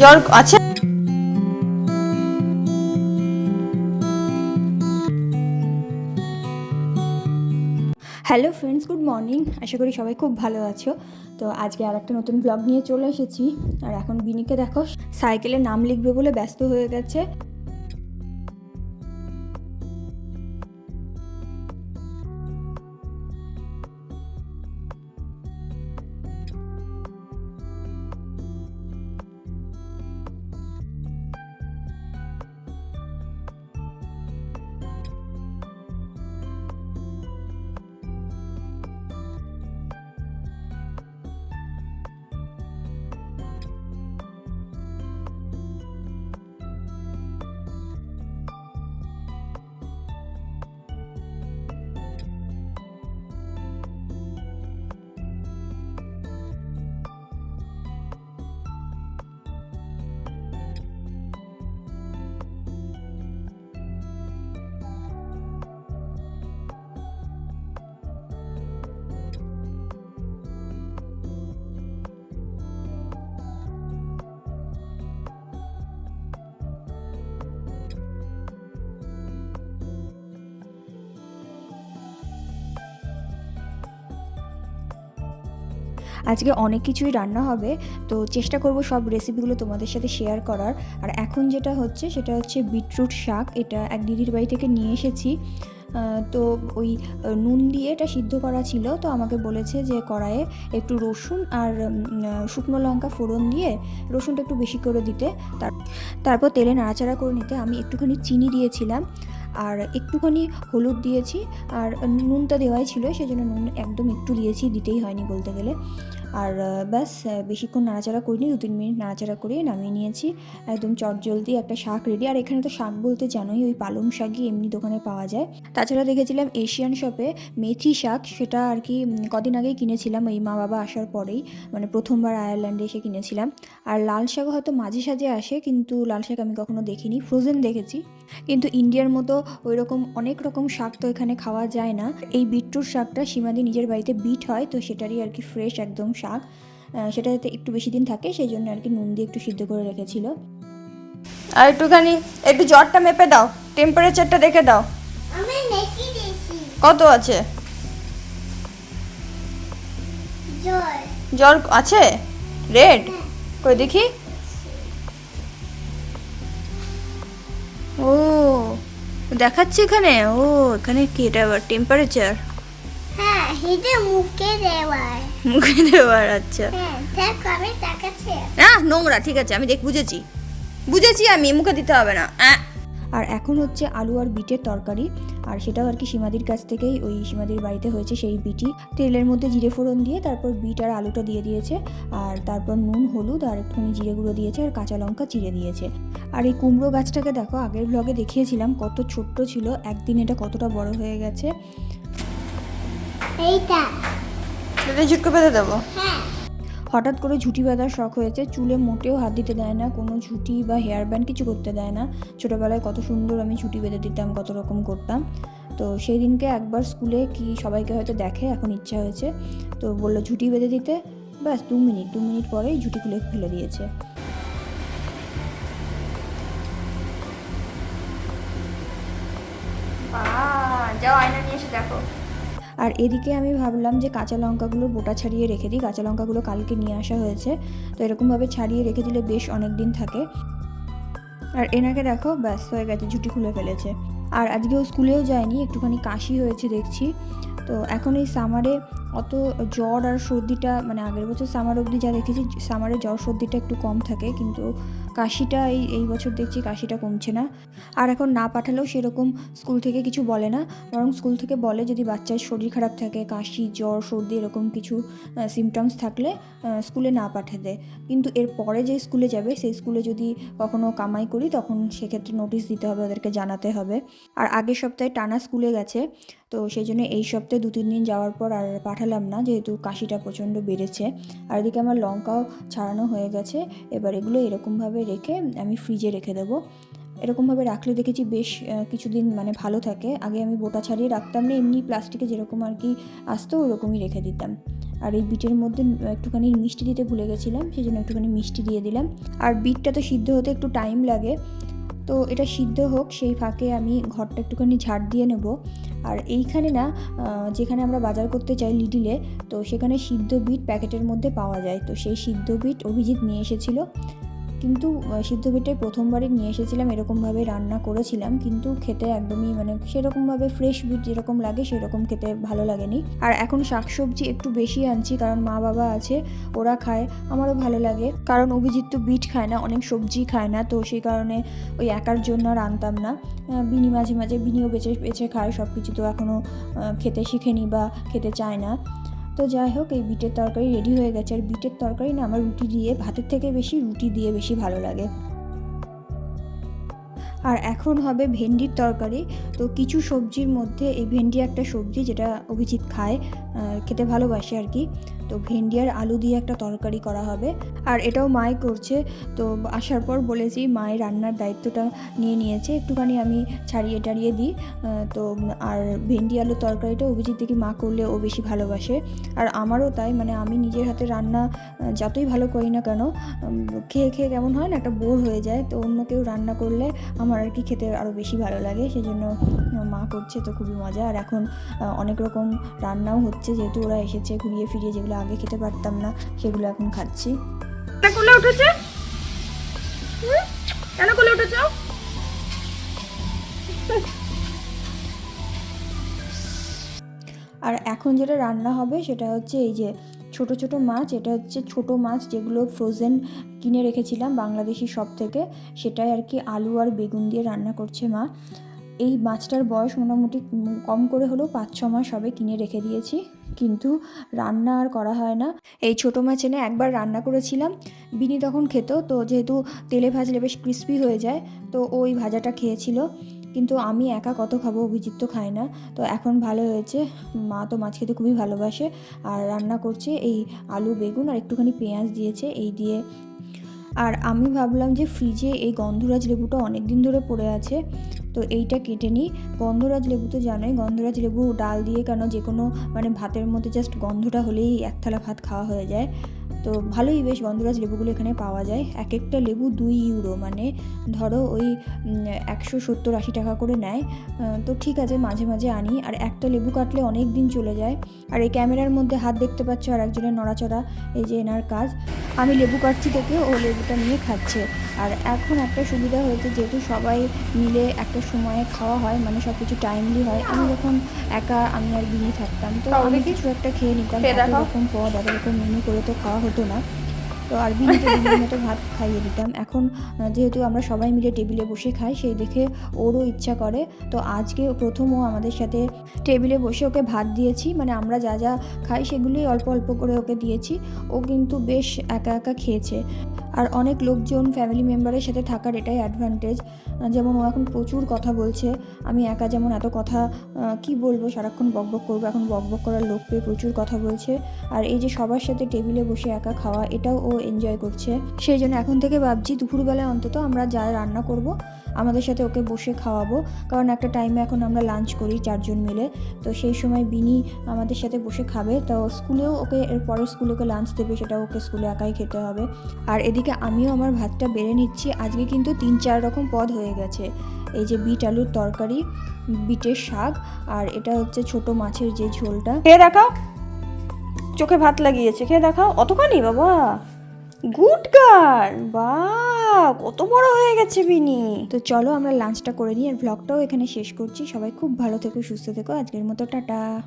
জ্বর আছে? Hello friends good morning আশা করি সবাই খুব ভালো আছো। তো আজকে আর একটা নতুন ব্লগ নিয়ে চলে এসেছি। আর এখন বিনিকে দেখো, সাইকেলে নাম লিখবে বলে ব্যস্ত হয়ে গেছে। আজকে অনেক কিছুই রান্না হবে, তো চেষ্টা করব সব রেসিপিগুলো তোমাদের সাথে শেয়ার করার। আর এখন যেটা হচ্ছে, সেটা হচ্ছে বিটরুট শাক, এটা এক দিদির বাড়ি থেকে নিয়ে এসেছি। তো ওই নুন দিয়ে এটা সিদ্ধ করা ছিল, তো আমাকে বলেছে যে কড়াইয়ে একটু রসুন আর শুকনো লঙ্কা ফোড়ন দিয়ে রসুনটা একটু বেশি করে দিতে। তার, তারপর তেলে নাড়াচাড়া করে নিতে আমি একটুখানি চিনি দিয়েছিলাম। আর একটুখানি হলুদ দিয়েছি আর নুনটা দেওয়াই ছিল, সেজন্য নুন একদম একটু দিয়েছি, দিতেই হয়নি বলতে গেলে। আর, ব্যাস, বেশিক্ষণ নাড়াচাড়া করিনি, দু তিন মিনিট নাড়াচাড়া করে নামিয়ে নিয়েছি। একদম চটজলদি একটা শাক রেডি। আর এখানে তো শাক বলতে জানোই, ওই পালং শাকই এমনি দোকানে পাওয়া যায়। তাছাড়া দেখেছিলাম এশিয়ান শপে মেথি শাক, সেটা আর কি কদিন আগেই কিনেছিলাম এই মা বাবা আসার পরেই মানে প্রথমবার আয়ারল্যান্ডে এসে কিনেছিলাম। আর লাল শাক হয়তো মাঝে সাঝে আসে, কিন্তু লাল শাক আমি কখনো দেখিনি ফ্রোজেন দেখেছি। কিন্তু ইন্ডিয়ার মতো ওই রকম অনেক রকম শাক তো এখানে খাওয়া যায় না। এই বিটরুট শাকটা সীমাদি নিজের বাড়িতে বিট হয় তো সেটারই আর কি ফ্রেশ একদম শাক। সেটা যাতে একটু বেশি দিন থাকে সেই জন্য আর কি নুন দিয়ে একটু সিদ্ধ করে রেখেছিল। আর একটুখানি একটু জ্বরটা মেপে দাও টেম্পারেচারটা দেখে দাও। কত আছে? জ্বর। জ্বর আছে? রেড কই দেখি। দেখাচ্ছে এখানে? ও এখানে কি এটা আবার টেম্পারেচার হ্যাঁ মুখে দেওয়ার। মুখে দেওয়ার আচ্ছা। হ্যাঁ আমি তাকাচ্ছে না নোংরা ঠিক আছে আমি দেখ বুঝেছি। বুঝেছি আমি মুখে দিতে হবে না। আর এখন হচ্ছে আলু আর বিটের তরকারি। আর সেটাও আর কি সীমাদির কাছ থেকেই ওই সীমাদির বাড়িতে হয়েছে সেই বিটি। তেলের মধ্যে জিরে ফোড়ন দিয়ে তারপর বিট আর আলুটা দিয়ে দিয়েছে আর তারপর নুন হলুদ আর একটুখানি জিরে গুঁড়ো দিয়েছে আর কাঁচা লঙ্কা চিড়ে দিয়েছে। আর এই কুমড়ো গাছটাকে দেখো আগের ব্লগে দেখিয়েছিলাম কত ছোট্ট ছিল একদিন এটা কতটা বড় হয়ে গেছে। এইটা। এটা ঝুটকো পেতে দেবো? হ্যাঁ। হঠাৎ করে ঝুঁটি বাঁধার শখ হয়েছে। চুলে মোটেও হাত দিতে দেয় না, কোনো ঝুঁটি বা হেয়ার ব্যান্ড কিছু করতে দেয় না। ছোটোবেলায় কত সুন্দর আমি ঝুঁটি বেঁধে দিতাম, কত রকম করতাম। তো সেই দিনকে একবার স্কুলে কি সবাইকে হয়তো দেখে, এখন ইচ্ছা হয়েছে। তো বলল, ঝুঁটি বেঁধে দিতে। ব্যাস, দু মিনিট দু মিনিট পরেই ঝুঁটি খুলে ফেলে দিয়েছে। যাও আয়না নিয়ে এসে দেখো। আর এদিকে আমি ভাবলাম যে কাঁচা লঙ্কাগুলো বোটা ছাড়িয়ে রেখে দিই। কাঁচা লঙ্কাগুলো কালকে নিয়ে আসা হয়েছে। তো এরকমভাবে ছাড়িয়ে রেখে দিলে বেশ অনেক দিন থাকে। আর এনাকে দেখো, ব্যাস, হয়ে গেছে, ঝুটি খুলে ফেলেছে। আর আজকেও স্কুলেও যায়নি, একটুখানি কাশি হয়েছে দেখছি। তো এখন এই সামারে অত জ্বর আর সর্দিটা মানে আগের বছর সামার অবধি যা দেখেছি, সামারে জ্বর সর্দিটা একটু কম থাকে, কিন্তু কাশিটা, এই এই বছর দেখছি কাশিটা কমছে না। আর এখন না পাঠালেও সেরকম স্কুল থেকে কিছু বলে না। বরং স্কুল থেকে বলে যদি বাচ্চার শরীর খারাপ থাকে, কাশি, জ্বর, সর্দি এরকম কিছু সিমটমস থাকলে স্কুলে না পাঠিয়ে দেয় কিন্তু এর পরে যে স্কুলে যাবে, সেই স্কুলে যদি কখনো কামাই করি, তখন সেক্ষেত্রে নোটিশ দিতে হবে, ওদেরকে জানাতে হবে। আর আগের সপ্তাহে টানা স্কুলে গেছে, তো সেই জন্য এই সপ্তাহে দু, তিন দিন যাওয়ার পর আর পাঠালাম না, যেহেতু কাশিটা প্রচণ্ড বেড়েছে। আর এদিকে আমার লঙ্কাও ছাড়ানো হয়ে গেছে, এবার এগুলো এরকমভাবে রেখে আমি ফ্রিজে রেখে দেবো। এরকমভাবে রাখলে দেখেছি বেশ কিছুদিন মানে ভালো থাকে। আগে আমি বোটা ছাড়িয়ে রাখতাম না, এমনি প্লাস্টিকে যেরকম আর কি আসতো, ওরকমই রেখে দিতাম। আর এই বিটের মধ্যে একটুখানি মিষ্টি দিতে ভুলে গেছিলাম সেই জন্য একটুখানি মিষ্টি দিয়ে দিলাম। আর বিটটা তো সিদ্ধ হতে একটু টাইম লাগে। তো এটা সিদ্ধ হোক, সেই ফাঁকে আমি ঘরটা একটুখানি ঝাড় দিয়ে নেব। আর এইখানে না যেখানে আমরা বাজার করতে চাই লিডিলে তো সেখানে সিদ্ধ বিট প্যাকেটের মধ্যে পাওয়া যায়। তো সেই সিদ্ধ বিট অভিজিৎ নিয়ে এসেছিল। কিন্তু সিদ্ধ বিটটাই প্রথমবারই নিয়ে এসেছিলাম এরকমভাবে রান্না করেছিলাম। কিন্তু খেতে একদমই মানে সেরকমভাবে ফ্রেশ বিট যেরকম লাগে, সেরকম খেতে ভালো লাগেনি। আর এখন শাকসবজি একটু বেশি আনছি, কারণ মা বাবা আছে, ওরা খায়, আমারও ভালো লাগে। কারণ অভিজিৎ তো বিট খায় না, অনেক সবজি খায় না, তো সেই কারণে ওই একার জন্য আর আনতাম না। বিনি মাঝে মাঝে বিনিও বেছে বেছে খায় সব কিছু তো এখনও খেতে শিখেনি বা খেতে চায় না। তো যাই হোক, এই বিটের তরকারি রেডি হয়ে গেছে। আর বিটের তরকারি না আমার রুটি দিয়ে, ভাতের থেকে বেশি রুটি দিয়ে বেশি ভালো লাগে। আর এখন হবে ভেন্ডির তরকারি। তো কিছু সবজির মধ্যে এই ভেন্ডি একটা সবজি যেটা অভিজিৎ খায় খেতে ভালোবাসে আর কি। তো ভেন্ডি আর আলু দিয়ে একটা তরকারি করা হবে। আর এটাও মাই করছে। তো আসার পর বলেছি মায়ের রান্নার দায়িত্বটা নিয়ে নিয়েছে। একটুখানি আমি ছাড়িয়ে টাড়িয়ে দিই। তো আর ভেন্ডি আলু তরকারিটা অভিজিৎ দেখি মা করলে ও বেশি ভালোবাসে। আর আমারও তাই মানে আমি নিজের হাতে রান্না যতই ভালো করি না কেন খেয়ে খেয়ে কেমন হয় না, একটা বোর হয়ে যায়। তো অন্য কেউ রান্না করলে আমার আর কি খেতে আরও বেশি ভালো লাগে। সেই জন্য মা করছে, তো খুবই মজা। আর এখন অনেক রকম রান্নাও হচ্ছে, যেহেতু ওরা এসেছে ঘুরিয়ে ফিরিয়ে, যেগুলো আগে খেতে পারতাম না সেগুলো এখন খাচ্ছি। কোলে উঠেছে? কেন কোলে উঠেছ? আর এখন যেটা রান্না হবে সেটা হচ্ছে এই যে ছোট ছোট মাছ এটা হচ্ছে ছোট মাছ যেগুলো ফ্রোজেন কিনে রেখেছিলাম বাংলাদেশি সব থেকে। সেটাই আর কি আলু আর বেগুন দিয়ে রান্না করছে মা। এই মাছটার বয়স মোটামুটি কম করে হলেও পাঁচ, ছ মাস হবে কিনে রেখে দিয়েছি। কিন্তু রান্না আর করা হয় না। এই ছোটো মাছ এনে একবার রান্না করেছিলাম। বিনি তখন খেত, তো যেহেতু তেলে ভাজলে বেশ ক্রিস্পি হয়ে যায়, তো ওই ভাজাটা খেয়েছিল। কিন্তু আমি একা কত খাব অভিজিৎ তো খায় না। তো এখন ভালো হয়েছে। মা তো মাছ খেতে খুবই ভালোবাসে। আর রান্না করছে এই আলু, বেগুন আর একটুখানি পেঁয়াজ দিয়েছে এই দিয়ে। আর আমি ভাবলাম যে ফ্রিজে এই গন্ধরাজ লেবুটা অনেক দিন ধরে পড়ে আছে। তো এইটা কেটে নিই। গন্ধরাজ লেবু তো জানোই, গন্ধরাজ লেবু ডাল দিয়ে কেন যে কোনো মানে ভাতের মধ্যে জাস্ট গন্ধটা হলেই এক থালা ভাত খাওয়া হয়ে যায়। তো ভালোই বেশ গন্ধরাজ লেবুগুলো এখানে পাওয়া যায়। এক একটা লেবু দুই ইউরো মানে ধরো ওই একশো সত্তর আশি টাকা করে নেয়। তো ঠিক আছে, মাঝে মাঝে আনি। আর একটা লেবু কাটলে অনেক দিন চলে যায়। আর এই ক্যামেরার মধ্যে হাত দেখতে পাচ্ছ আর একজনের নড়াচড়া, এই যে এনার কাজ। আমি লেবু কাটছি থেকে ও লেবুটা নিয়ে খাচ্ছে। আর এখন একটা সুবিধা হয়েছে যেহেতু সবাই মিলে একটা সময়ে খাওয়া হয় মানে সব কিছু টাইমলি হয় আমি যখন একা আমি আর বিনি থাকতাম তো আমি কিছু একটা খেয়ে নিতাম। এরকম এত রকম পদ এত রকম মেনু করে তো খাওয়া হতো না। তো আর মতো ভাত খাইয়ে দিতাম। এখন যেহেতু আমরা সবাই মিলে টেবিলে বসে খাই, সেই দেখে ওরও ইচ্ছা করে। তো আজকে প্রথম ও আমাদের সাথে টেবিলে বসে ওকে ভাত দিয়েছি। মানে আমরা যা যা খাই সেগুলোই অল্প অল্প করে ওকে দিয়েছি। ও কিন্তু বেশ একা একা খেয়েছে। আর অনেক লোকজন ফ্যামিলি মেম্বারের সাথে থাকার এটাই অ্যাডভান্টেজ যেমন ও এখন প্রচুর কথা বলছে। আমি একা যেমন এত কথা কি বলব, সারাক্ষণ বকবক করব, এখন বকবক করার লোক পেয়ে প্রচুর কথা বলছে। আর এই যে সবার সাথে টেবিলে বসে একা খাওয়া, এটাও ও এনজয় করছে। সেই জন্য এখন থেকে ভাবছি, দুপুরবেলায় অন্তত আমরা যা রান্না করব আমাদের সাথে ওকে বসে খাওয়াবো। কারণ একটা টাইমে এখন আমরা লাঞ্চ করি চারজন মিলে। তো সেই সময় বিনি আমাদের সাথে বসে খাবে। তো স্কুলেও ওকে এর পরের স্কুলে ওকে লাঞ্চ দেবে, সেটা ওকে স্কুলে একাই খেতে হবে। আর এদিকে আমিও আমার ভাতটা বেড়ে নিচ্ছি। আজকে কিন্তু তিন চার রকম পদ হয়ে গেছে। এই যে বিট আলুর তরকারি, বিটের শাক, আর এটা হচ্ছে ছোট মাছের যে ঝোলটা। খেয়ে দেখাও। চোখে ভাত লাগিয়েছে। খেয়ে দেখাও। অতখানি বাবা। গুড গার্ল বা কত বড় হয়ে গেছে বিনি তো চলো আমরা লাঞ্চটা করে নিই আর ব্লগটাও এখানে শেষ করছি। সবাই খুব ভালো থেকো, সুস্থ থেকো। আজকের মতো টাটা।